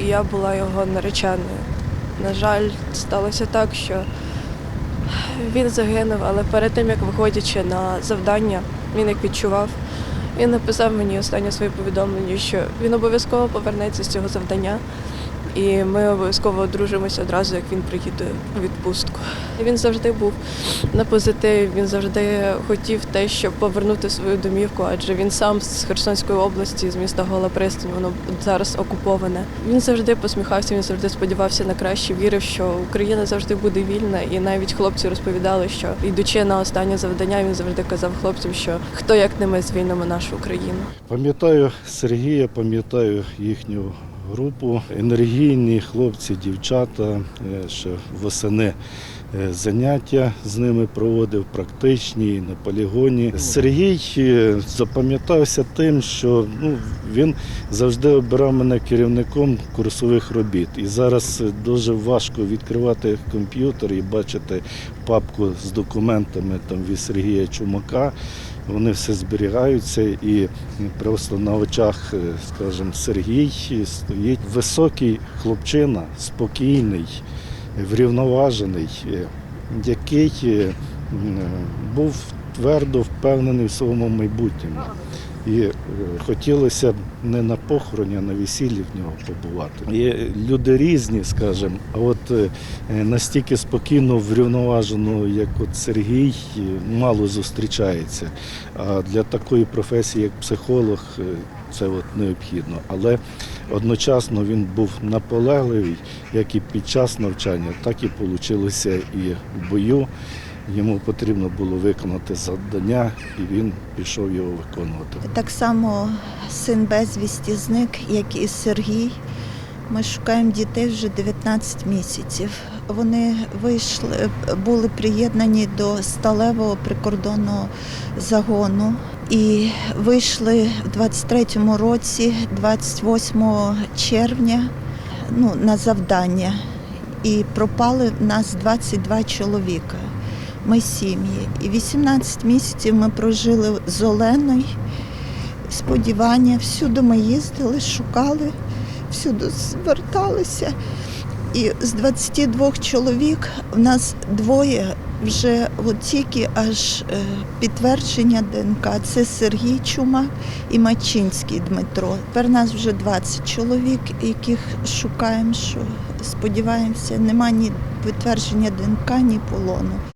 і я була його нареченою. На жаль, сталося так, що він загинув, але перед тим, як виходячи на завдання, він як відчував, він написав мені останнє своє повідомлення, що він обов'язково повернеться з цього завдання. І ми обов'язково одружимося одразу, як він приїде у відпустку. Він завжди був на позитиві, він завжди хотів те, щоб повернути свою домівку, адже він сам з Херсонської області, з міста Гола Пристань, воно зараз окуповане. Він завжди посміхався, він завжди сподівався на краще, вірив, що Україна завжди буде вільна. І навіть хлопці розповідали, що йдучи на останнє завдання, він завжди казав хлопцям, що хто як не ми звільнимо нашу Україну. Пам'ятаю Сергія, пам'ятаю їхню групу. Енергійні хлопці, дівчата, е, ще восени заняття з ними проводив, практичні на полігоні. Сергій е, запам'ятався тим, що ну, він завжди обирав мене керівником курсових робіт. І зараз е, дуже важко відкривати комп'ютер і бачити папку з документами там від Сергія Чумака. Вони все зберігаються і просто на очах, е, скажімо, Сергій стоїть високий хлопчина, спокійний, врівноважений, е, який е, був твердо впевнений в своєму майбутньому. І е, хотілося б не на похороні, а на весіллі в нього побувати. Є люди різні, скажімо, а от е, настільки спокійно, врівноважено, як от Сергій, е, мало зустрічається. А для такої професії, як психолог, це от необхідно. Але одночасно він був наполегливий, як і під час навчання, так і вийшло і в бою. Йому потрібно було виконати завдання, і він пішов його виконувати. Так само син безвісті зник, як і Сергій. Ми шукаємо дітей вже 19 місяців. Вони вийшли, були приєднані до сталевого прикордонного загону і вийшли в 23-му році, 28 червня, ну, на завдання. І пропали в нас 22 чоловіка. Ми сім'ї. І 18 місяців ми прожили з Оленою сподівання. Всюди ми їздили, шукали, всюди зверталися. І з 22 чоловік в нас двоє вже от тільки аж е, підтвердження ДНК. Це Сергій Чумак і Мачинський Дмитро. Тепер нас вже 20 чоловік, яких шукаємо, що сподіваємося, нема ні підтвердження ДНК, ні полону.